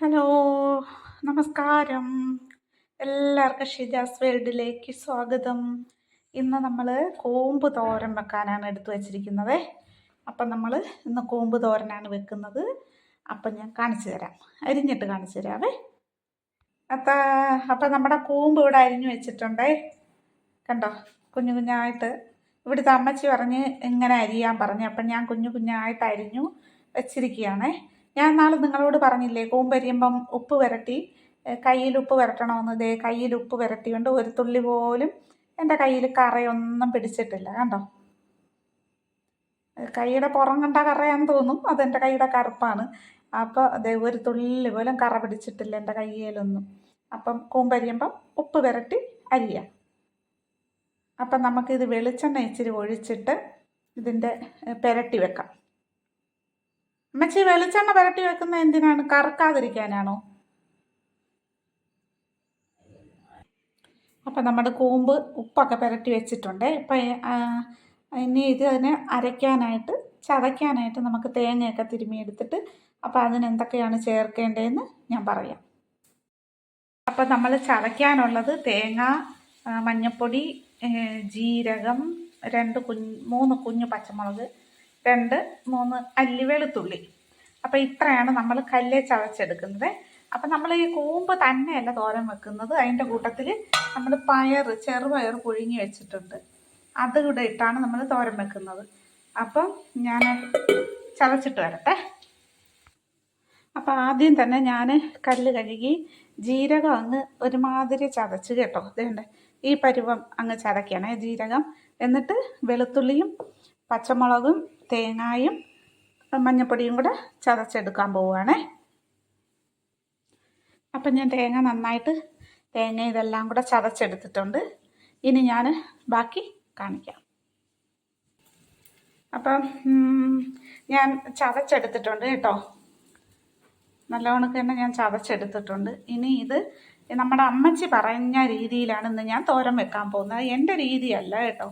Hello നമസ്കാരം. എല്ലാവർക്കും ഷിജാസ് വേൾഡിലേക്ക് സ്വാഗതം. ഇന്ന് നമ്മൾ കോമ്പ് തോരൻ വെക്കാനാണ് എടുത്തു വച്ചിരിക്കുന്നത്. അപ്പം നമ്മൾ ഇന്ന് കോമ്പ് തോരനാണ് വെക്കുന്നത്. അപ്പം ഞാൻ കാണിച്ചു തരാം. അരിഞ്ഞിട്ട് കാണിച്ചു തരാവേ. അപ്പം അപ്പം നമ്മുടെ കോമ്പ് ഇവിടെ അരിഞ്ഞു വെച്ചിട്ടുണ്ടേ. കണ്ടോ? കുഞ്ഞു കുഞ്ഞായിട്ട് ഇവിടുത്തെ അമ്മച്ചി പറഞ്ഞ് ഇങ്ങനെ അരിയാൻ പറഞ്ഞു. അപ്പം ഞാൻ കുഞ്ഞു കുഞ്ഞായിട്ട് അരിഞ്ഞു വെച്ചിരിക്കുകയാണേ. ഞാൻ നാളെ നിങ്ങളോട് പറഞ്ഞില്ലേ കൂമ്പരിയുമ്പം ഉപ്പ് പുരട്ടി കയ്യിൽ ഉപ്പ് പുരട്ടണമെന്ന് ദേ കയ്യിൽ ഉപ്പ് പുരട്ടിയുണ്ട് ഒരു തുള്ളി പോലും എന്റെ കയ്യിൽ കറയൊന്നും പിടിച്ചിട്ടില്ല കണ്ടോ? കൈയുടെ പുറം കണ്ട കറയാന്ന് തോന്നും അതെന്റെ കൈയുടെ കറുപ്പാണ്. അപ്പോൾ അതേ ഒരു തുള്ളി പോലും കറ പിടിച്ചിട്ടില്ല എന്റെ കയ്യിലൊന്നും. അപ്പം കൂമ്പരിയുമ്പം ഉപ്പ് പുരട്ടി അരിയ. അപ്പം നമുക്കിത് വെളിച്ചെണ്ണ ഇച്ചിരി ഒഴിച്ചിട്ട് ഇതിന്റെ പുരട്ടി വെക്കാം. അമ്മച്ചി വെളിച്ചെണ്ണ പുരട്ടി വെക്കുന്ന എന്തിനാണ്? കറക്കാതിരിക്കാനാണോ? അപ്പം നമ്മുടെ കൂമ്പ് ഉപ്പൊക്കെ പുരട്ടി വെച്ചിട്ടുണ്ട്. ഇപ്പം ഇനി ഇത് അതിനെ അരയ്ക്കാനായിട്ട് ചതയ്ക്കാനായിട്ട് നമുക്ക് തേങ്ങയൊക്കെ തിരുമിയെടുത്തിട്ട് അപ്പോൾ അതിനെന്തൊക്കെയാണ് ചേർക്കേണ്ടതെന്ന് ഞാൻ പറയാം. അപ്പം നമ്മൾ ചതയ്ക്കാനുള്ളത് തേങ്ങ മഞ്ഞൾപ്പൊടി ജീരകം രണ്ട് കുഞ്ഞ് മൂന്ന് കുഞ്ഞു പച്ചമുളക് രണ്ട് മൂന്ന് അല്ലി വെളുത്തുള്ളി അപ്പോൾ ഇത്രയാണ് നമ്മൾ കല്ലേ ചവച്ചെടുക്കുന്നത് അപ്പം നമ്മൾ ഈ കൂമ്പ് തന്നെയല്ല തോരൻ വെക്കുന്നത്. അതിന്റെ കൂട്ടത്തിൽ നമ്മൾ പയർ ചെറുപയർ പുഴുങ്ങി വെച്ചിട്ടുണ്ട്. അത് കൂടെ ഇട്ടാണ് നമ്മൾ തോരൻ വെക്കുന്നത്. അപ്പം ഞാൻ ചതച്ചിട്ട് വരട്ടെ. അപ്പം ആദ്യം തന്നെ ഞാൻ കല്ല് കഴുകി ജീരകം അങ്ങ് ഒരുമാതിരി ചതച്ച് കേട്ടോ. ഇതേണ്ട ഈ പരുവം അങ്ങ് ചതയ്ക്കണേ ജീരകം. എന്നിട്ട് വെളുത്തുള്ളിയും പച്ചമുളകും തേങ്ങായും മഞ്ഞപ്പൊടിയും കൂടെ ചതച്ചെടുക്കാൻ പോവുകയാണേ. അപ്പം ഞാൻ തേങ്ങ നന്നായിട്ട് തേങ്ങ ഇതെല്ലാം കൂടെ ചതച്ചെടുത്തിട്ടുണ്ട്. ഇനി ഞാൻ ബാക്കി കാണിക്കാം. അപ്പം ഞാൻ ചതച്ചെടുത്തിട്ടുണ്ട് കേട്ടോ. നല്ലവണ്ണം തന്നെ ഞാൻ ചതച്ചെടുത്തിട്ടുണ്ട്. ഇനി ഇത് നമ്മുടെ അമ്മച്ചി പറഞ്ഞ രീതിയിലാണ് ഇന്ന് ഞാൻ തോരൻ വെക്കാൻ പോകുന്നത്. എന്റെ രീതിയല്ല കേട്ടോ.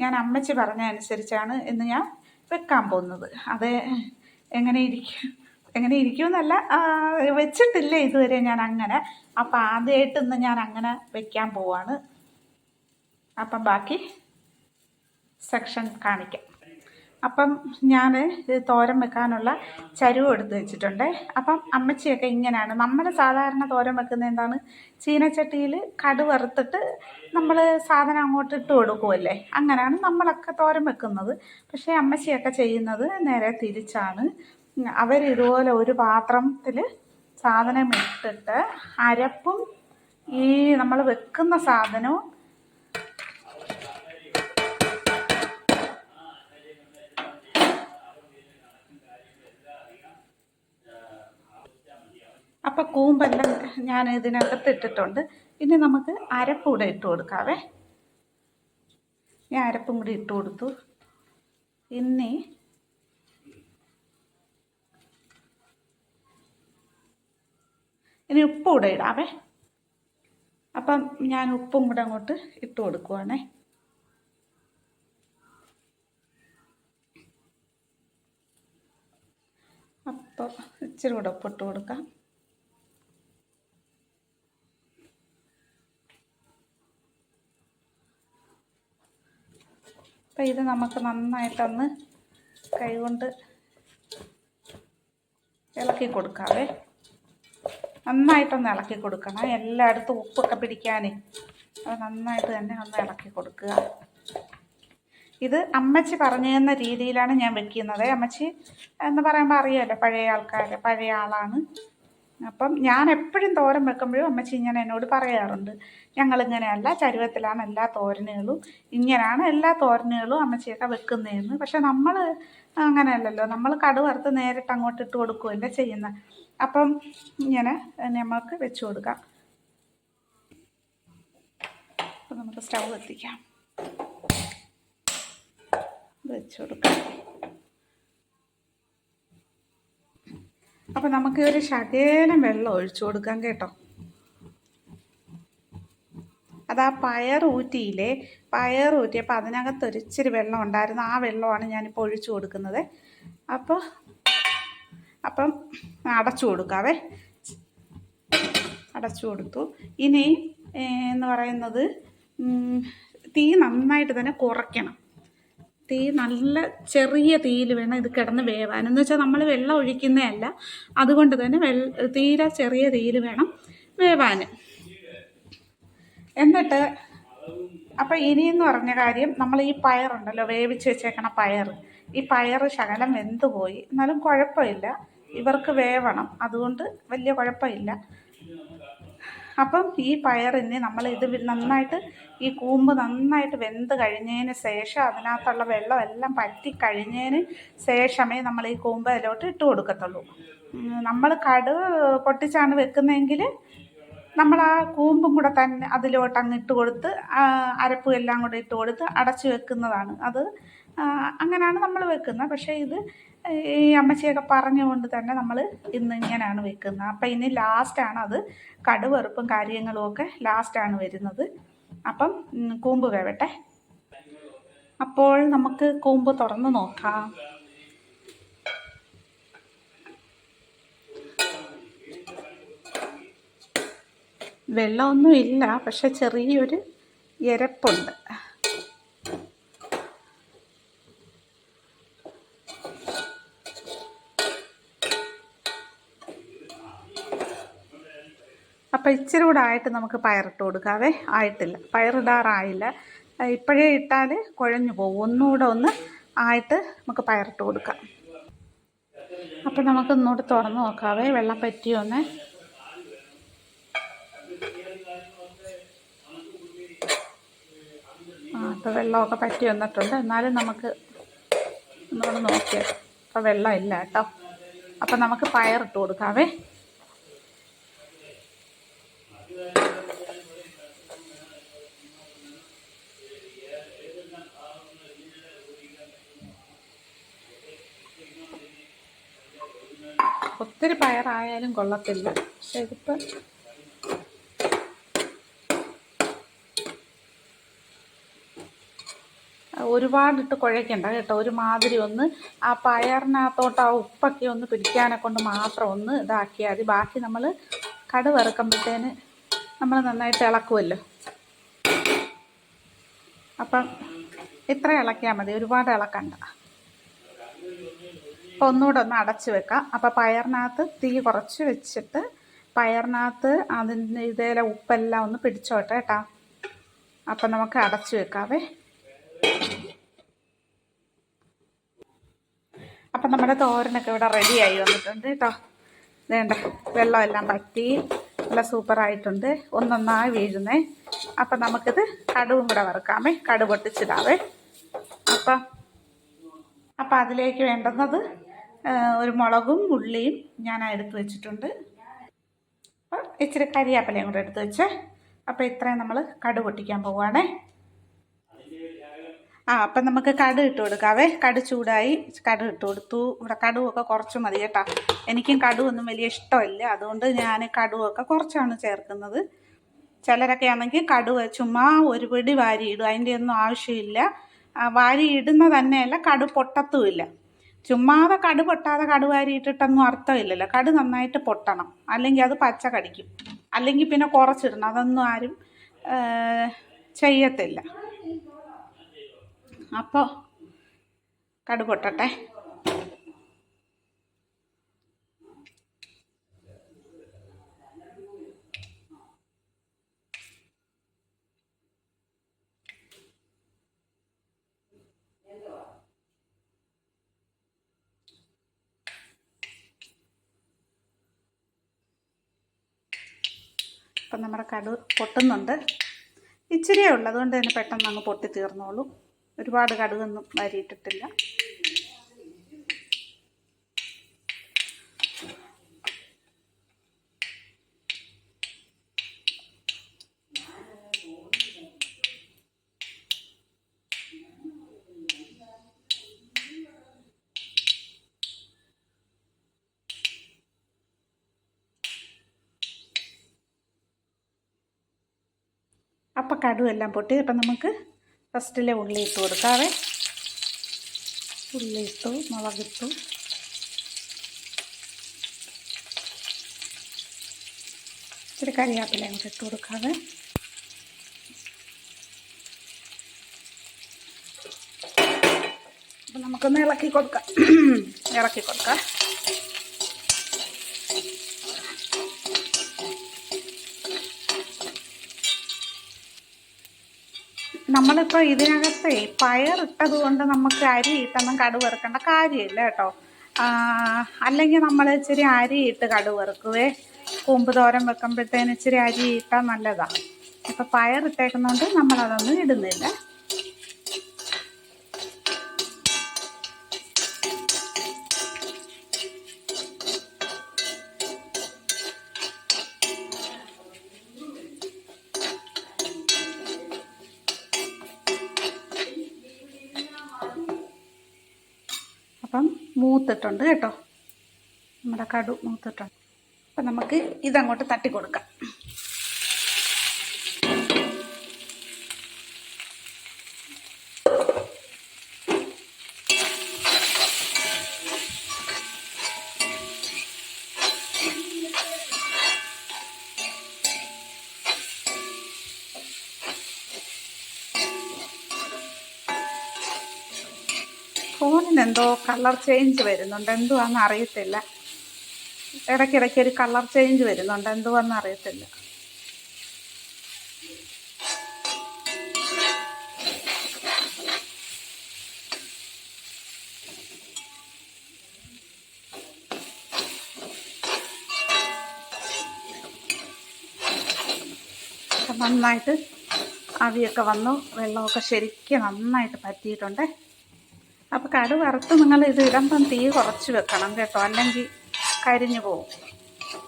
ഞാൻ അമ്മച്ചി പറഞ്ഞ അനുസരിച്ചാണ് ഇന്ന് ഞാൻ വെക്കാൻ പോകുന്നത്. അത് എങ്ങനെ ഇരിക്കും എങ്ങനെ ഇരിക്കുമെന്നല്ല വെച്ചിട്ടില്ല ഇതുവരെ ഞാൻ അങ്ങനെ. അപ്പം ആദ്യമായിട്ട് ഇന്ന് ഞാൻ അങ്ങനെ വെക്കാൻ പോവാണ്. അപ്പം ബാക്കി സെക്ഷൻ കാണിക്കാം. അപ്പം ഞാൻ തോരൻ വെക്കാനുള്ള ചരുവ് എടുത്ത് വെച്ചിട്ടുണ്ട്. അപ്പം അമ്മച്ചിയൊക്കെ ഇങ്ങനെയാണ്. നമ്മൾ സാധാരണ തോരൻ വെക്കുന്നത് എന്താണ്? ചീനച്ചട്ടിയിൽ കടു വറുത്തിട്ട് നമ്മൾ സാധനം അങ്ങോട്ട് ഇട്ട് കൊടുക്കുമല്ലേ അങ്ങനെയാണ് നമ്മളൊക്കെ തോരൻ വെക്കുന്നത്. പക്ഷേ അമ്മച്ചിയൊക്കെ ചെയ്യുന്നത് നേരെ തിരിച്ചാണ്. അവരിതുപോലെ ഒരു പാത്രത്തിൽ സാധനം ഇട്ടിട്ട് അരപ്പും ഈ നമ്മൾ വെക്കുന്ന സാധനവും അപ്പോൾ കൂമ്പെല്ലാം ഞാൻ ഇതിനകത്ത് ഇട്ടിട്ടുണ്ട്. ഇനി നമുക്ക് അരപ്പ് കൂടെ ഇട്ട് കൊടുക്കാവേ. ഞാൻ അരപ്പും കൂടി ഇട്ട് കൊടുത്തു. ഇനി ഇനി ഉപ്പ് കൂടെ ഇടാവേ. അപ്പം ഞാൻ ഉപ്പും കൂടെ അങ്ങോട്ട് ഇട്ട് കൊടുക്കുവാണേ. അപ്പോൾ ഇച്ചിരി കൂടെ ഉപ്പിട്ട് കൊടുക്കാം. അപ്പം ഇത് നമുക്ക് നന്നായിട്ടൊന്ന് കൈകൊണ്ട് ഇളക്കി കൊടുക്കാവേ. നന്നായിട്ടൊന്ന് ഇളക്കി കൊടുക്കണം. എല്ലായിടത്തും ഉപ്പൊക്കെ പിടിക്കാനേ. അത് നന്നായിട്ട് തന്നെ ഒന്ന് ഇളക്കി കൊടുക്കുക. ഇത് അമ്മച്ചി പറഞ്ഞു തന്ന രീതിയിലാണ് ഞാൻ വെക്കുന്നത്. അമ്മച്ചി എന്ന് പറയുമ്പോൾ അറിയാമല്ലോ പഴയ ആൾക്കാർ പഴയ ആളാണ്. അപ്പം ഞാൻ എപ്പോഴും തോരൻ വെക്കുമ്പോഴും അമ്മച്ചി ഇങ്ങനെ എന്നോട് പറയാറുണ്ട്. ഞങ്ങളിങ്ങനെയല്ല ചരുവത്തിലാണ് എല്ലാ തോരനുകളും. ഇങ്ങനെയാണ് എല്ലാ തോരനുകളും അമ്മച്ചിയൊക്കെ വെക്കുന്നതെന്ന്. പക്ഷെ നമ്മൾ അങ്ങനെയല്ലല്ലോ. നമ്മൾ കടുവറുത്ത് നേരിട്ട് അങ്ങോട്ട് ഇട്ട് കൊടുക്കുകയല്ലേ ചെയ്യുന്നത് അപ്പം ഇങ്ങനെ നമുക്ക് വെച്ച് കൊടുക്കാം. അപ്പം നമുക്ക് സ്റ്റൗ എത്തിക്കാം. വെച്ച് കൊടുക്കാം. അപ്പം നമുക്ക് ഒരു ശകേലം വെള്ളം ഒഴിച്ചു കൊടുക്കാം കേട്ടോ. അതാ പയർ ഊറ്റിയില്ലേ? പയർ ഊറ്റിയപ്പോൾ അതിനകത്ത് ഒരിച്ചിരി വെള്ളം ഉണ്ടായിരുന്നു. ആ വെള്ളമാണ് ഞാനിപ്പോൾ ഒഴിച്ചു കൊടുക്കുന്നത്. അപ്പോൾ അപ്പം അടച്ചു കൊടുക്കാവേ. അടച്ചു കൊടുത്തു. ഇനി എന്ന് പറയുന്നത് തീ നന്നായിട്ട് തന്നെ കുറയ്ക്കണം. തീ നല്ല ചെറിയ തീയിൽ വേണം ഇത് കിടന്ന് വേവാൻ. എന്ന് വെച്ചാൽ നമ്മൾ വെള്ളം ഒഴിക്കുന്നതല്ല അതുകൊണ്ട് തന്നെ വെള്ള തീരെ ചെറിയ തീയിൽ വേണം വേവാൻ. എന്നിട്ട് അപ്പം ഇനിയെന്ന് പറഞ്ഞ കാര്യം നമ്മൾ ഈ പയറുണ്ടല്ലോ വേവിച്ച് വെച്ചേക്കണ പയർ. ഈ പയർ ശകലം വെന്തുപോയി. എന്നാലും കുഴപ്പമില്ല. ഇവർക്ക് വേവണം. അതുകൊണ്ട് വലിയ കുഴപ്പമില്ല. അപ്പം ഈ പയറിന് നമ്മൾ ഇത് നന്നായിട്ട് ഈ കൂമ്പ് നന്നായിട്ട് വെന്ത് കഴിഞ്ഞതിന് ശേഷം അതിനകത്തുള്ള വെള്ളം എല്ലാം പറ്റി കഴിഞ്ഞതിന് ശേഷമേ നമ്മൾ ഈ കൂമ്പ് അതിലോട്ട് ഇട്ട് കൊടുക്കത്തുള്ളൂ. നമ്മൾ കടുക് പൊട്ടിച്ചാണ് വെക്കുന്നതെങ്കിൽ നമ്മൾ ആ കൂമ്പും കൂടെ തന്നെ അതിലോട്ട് അങ്ങ് ഇട്ട് കൊടുത്ത് അരപ്പും എല്ലാം കൂടെ ഇട്ട് കൊടുത്ത് അടച്ചു വെക്കുന്നതാണ്. അത് അങ്ങനെയാണ് നമ്മൾ വെക്കുന്നത്. പക്ഷേ ഇത് ഈ അമ്മച്ചിയൊക്കെ പറഞ്ഞുകൊണ്ട് തന്നെ നമ്മൾ ഇന്ന് ഇങ്ങനെയാണ് വെക്കുന്നത്. അപ്പം ഇനി ലാസ്റ്റാണ് അത്. കടുവറുപ്പും കാര്യങ്ങളും ഒക്കെ ലാസ്റ്റാണ് വരുന്നത്. അപ്പം കൂമ്പ് വേവട്ടെ. അപ്പോൾ നമുക്ക് കൂമ്പ് തുറന്ന് നോക്കാം. വെള്ളമൊന്നും ഇല്ല പക്ഷെ ചെറിയൊരു എരപ്പുണ്ട്. അപ്പം ഇച്ചിരി കൂടെ ആയിട്ട് നമുക്ക് പയറിട്ട് കൊടുക്കാതെ ആയിട്ടില്ല. പയറിടാറായില്ല. ഇപ്പോഴേ ഇട്ടാൽ കുഴഞ്ഞു പോകും. ഒന്നുകൂടെ ഒന്ന് ആയിട്ട് നമുക്ക് പയറിട്ട് കൊടുക്കാം. അപ്പം നമുക്ക് ഒന്നുകൂടെ തുറന്ന് നോക്കാവേ. വെള്ളം പറ്റിയൊന്ന്. ആ ഇപ്പോൾ വെള്ളമൊക്കെ പറ്റി വന്നിട്ടുണ്ട്. എന്നാലും നമുക്ക് ഒന്നുകൂടെ നോക്കിയാൽ അപ്പോൾ വെള്ളം ഇല്ല കേട്ടോ. അപ്പം നമുക്ക് പയറിട്ട് കൊടുക്കാവേ. പയറായാലും കൊള്ളത്തില്ല. ഇതിപ്പോൾ ഒരുപാടിട്ട് കുഴയ്ക്കണ്ട കേട്ടോ. ഒരുമാതിരി ഒന്ന് ആ പയറിനകത്തോട്ട് ആ ഉപ്പൊക്കെ ഒന്ന് പിടിക്കാനെ കൊണ്ട് മാത്രം ഒന്ന് ഇതാക്കിയാൽ മതി. ബാക്കി നമ്മൾ കടു വറുക്കുമ്പോഴത്തേന് നമ്മൾ നന്നായിട്ട് ഇളക്കുമല്ലോ അപ്പം ഇത്ര ഇളക്കിയാൽ മതി. ഒരുപാട് ഇളക്കണ്ട. അപ്പോൾ ഒന്നുകൂടെ ഒന്ന് അടച്ച് വെക്കാം. അപ്പോൾ പയറിനകത്ത് തീ കുറച്ച് വെച്ചിട്ട് പയറിനകത്ത് അതിന്റെ ഇതേലെ ഉപ്പെല്ലാം ഒന്ന് പിടിച്ചോട്ടെ കേട്ടോ. അപ്പം നമുക്ക് അടച്ച് വെക്കാവേ. അപ്പം നമ്മുടെ തോരനൊക്കെ ഇവിടെ റെഡിയായി വന്നിട്ടുണ്ട് കേട്ടോ. വേണ്ട വെള്ളമെല്ലാം പറ്റി നല്ല സൂപ്പറായിട്ടുണ്ട്. ഒന്നൊന്നായി വീഴുന്നേ. അപ്പം നമുക്കിത് കടുവും കൂടെ വറുക്കാമേ. കടു പൊട്ടിച്ചിടാവേ അപ്പം അപ്പം അതിലേക്ക് വേണ്ടുന്നത് ഒരു മുളകും ഉള്ളിയും ഞാൻ എടുത്ത് വെച്ചിട്ടുണ്ട്. അപ്പം ഇച്ചിരി കരിയാപ്പലയും കൂടെ എടുത്ത് വെച്ചേ. അപ്പം ഇത്രയും നമ്മൾ കടു പൊട്ടിക്കാൻ പോവുകയാണേ ആ അപ്പം നമുക്ക് കടു ഇട്ട് കൊടുക്കാവേ. കടു ചൂടായി കടു ഇട്ട് കൊടുത്തു. ഇവിടെ കടുവൊക്കെ കുറച്ച് മതി കേട്ടോ. എനിക്കും കടുവൊന്നും വലിയ ഇഷ്ടമില്ല. അതുകൊണ്ട് ഞാൻ കടുവൊക്കെ കുറച്ചാണ് ചേർക്കുന്നത്. ചിലരൊക്കെ ആണെങ്കിൽ കടുവ ചുമ്മാ ഒരു പിടി വാരിയിടും അതിന്റെ ഒന്നും ആവശ്യമില്ല. വാരിയിടുന്ന തന്നെയല്ല കടു പൊട്ടത്തുമില്ല. ചുമ്മാതെ കടു പൊട്ടാതെ കടു വാരിയിട്ടിട്ടൊന്നും അർത്ഥമില്ലല്ലോ. കടു നന്നായിട്ട് പൊട്ടണം. അല്ലെങ്കിൽ അത് പച്ച കടിക്കും. അല്ലെങ്കിൽ പിന്നെ കുറച്ചിടണം. അതൊന്നും ആരും ചെയ്യത്തില്ല. അപ്പോൾ കടു പൊട്ടട്ടെ. ഇപ്പം നമ്മുടെ കടു പൊട്ടുന്നുണ്ട്. ഇച്ചിരിയേ ഉള്ളൂ. അതുകൊണ്ട് തന്നെ പെട്ടെന്ന് അങ്ങ് പൊട്ടി തീർന്നോളൂ ഒരുപാട് കടുകൊന്നും വാരിയിട്ടിട്ടില്ല. അപ്പം കടുവെല്ലാം പൊട്ടി. അപ്പം നമുക്ക് ഫസ്റ്റിലെ ഉള്ളി ഇട്ട് കൊടുക്കാവേ. ഉള്ളി മുളകിട്ടു ഇച്ചിരി കരിയാപ്പില അങ്ങോട്ട് ഇട്ട് കൊടുക്കാതെ അപ്പം നമുക്കൊന്ന് ഇളക്കി കൊടുക്കാം. ഇളക്കി കൊടുക്കാം. നമ്മളിപ്പോൾ ഇതിനകത്തെ പയറിട്ടത് കൊണ്ട് നമുക്ക് അരി ഇട്ടൊന്നും കടുക് വറുക്കേണ്ട കാര്യമില്ല കേട്ടോ. അല്ലെങ്കിൽ നമ്മൾ ഇച്ചിരി അരി ഇട്ട് കടുക് വറുക്കുവേ. കൂമ്പ് തോരൻ വെക്കുമ്പോഴത്തേന് ഇച്ചിരി അരി ഇട്ടാൽ നല്ലതാണ് ഇപ്പം പയറിട്ടേക്കുന്നതുകൊണ്ട് നമ്മളതൊന്നും ഇടുന്നില്ല. മൂത്തിട്ടുണ്ട് കേട്ടോ. നമ്മുടെ കടു മൂത്തിട്ടുണ്ട്. അപ്പം നമുക്ക് ഇതങ്ങോട്ട് തട്ടി കൊടുക്കാം ഫോണിന് എന്തോ കളർ ചേഞ്ച് വരുന്നുണ്ട്. എന്തുവാന്ന് അറിയത്തില്ല. ഇടയ്ക്കിടയ്ക്ക് ഒരു കളർ ചേഞ്ച് വരുന്നുണ്ട്. എന്തുവാന്ന് അറിയത്തില്ല. നന്നായിട്ട് ആവിയൊക്കെ വന്നു. വെള്ളമൊക്കെ ശരിക്കും നന്നായിട്ട് പറ്റിയിട്ടുണ്ട്. അപ്പോൾ കടു വറുത്ത് നിങ്ങൾ ഇത് ഇടുമ്പം തീ കുറച്ച് വെക്കണം കേട്ടോ. അല്ലെങ്കിൽ കരിഞ്ഞു പോവും.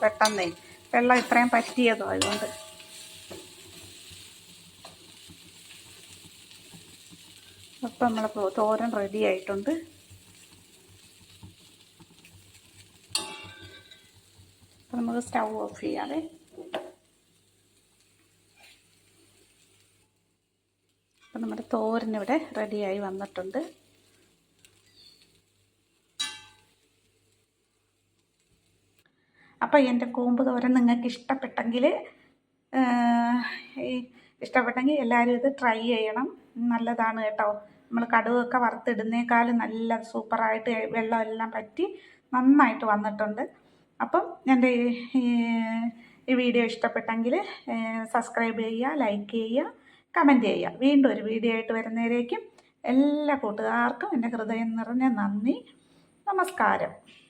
പെട്ടെന്നേ. വെള്ളം ഇത്രയും പറ്റിയതോ അതുകൊണ്ട് അപ്പം നമ്മൾ തോരൻ റെഡി ആയിട്ടുണ്ട്. അപ്പം നമുക്ക് സ്റ്റൗ ഓഫ് ചെയ്യാതെ അപ്പം നമ്മുടെ തോരനിവിടെ റെഡിയായി വന്നിട്ടുണ്ട്. അപ്പോൾ എന്റെ കൂമ്പ് തോരൻ നിങ്ങൾക്ക് ഇഷ്ടപ്പെട്ടെങ്കിൽ ഇഷ്ടപ്പെട്ടെങ്കിൽ എല്ലാവരും ഇത് ട്രൈ ചെയ്യണം. നല്ലതാണ് കേട്ടോ. നമ്മൾ കടുകൊക്കെ വറുത്തിടുന്നേക്കാളും നല്ല സൂപ്പറായിട്ട് വെള്ളമെല്ലാം പറ്റി നന്നായിട്ട് വന്നിട്ടുണ്ട്. അപ്പം എന്റെ ഈ- വീഡിയോ ഇഷ്ടപ്പെട്ടെങ്കിൽ സബ്സ്ക്രൈബ് ചെയ്യുക ലൈക്ക് ചെയ്യുക കമന്റ് ചെയ്യുക. വീണ്ടും ഒരു വീഡിയോ ആയിട്ട് വരുന്നവരേക്കും എല്ലാ കൂട്ടുകാർക്കും എന്റെ ഹൃദയം നിറഞ്ഞ നന്ദി. നമസ്കാരം.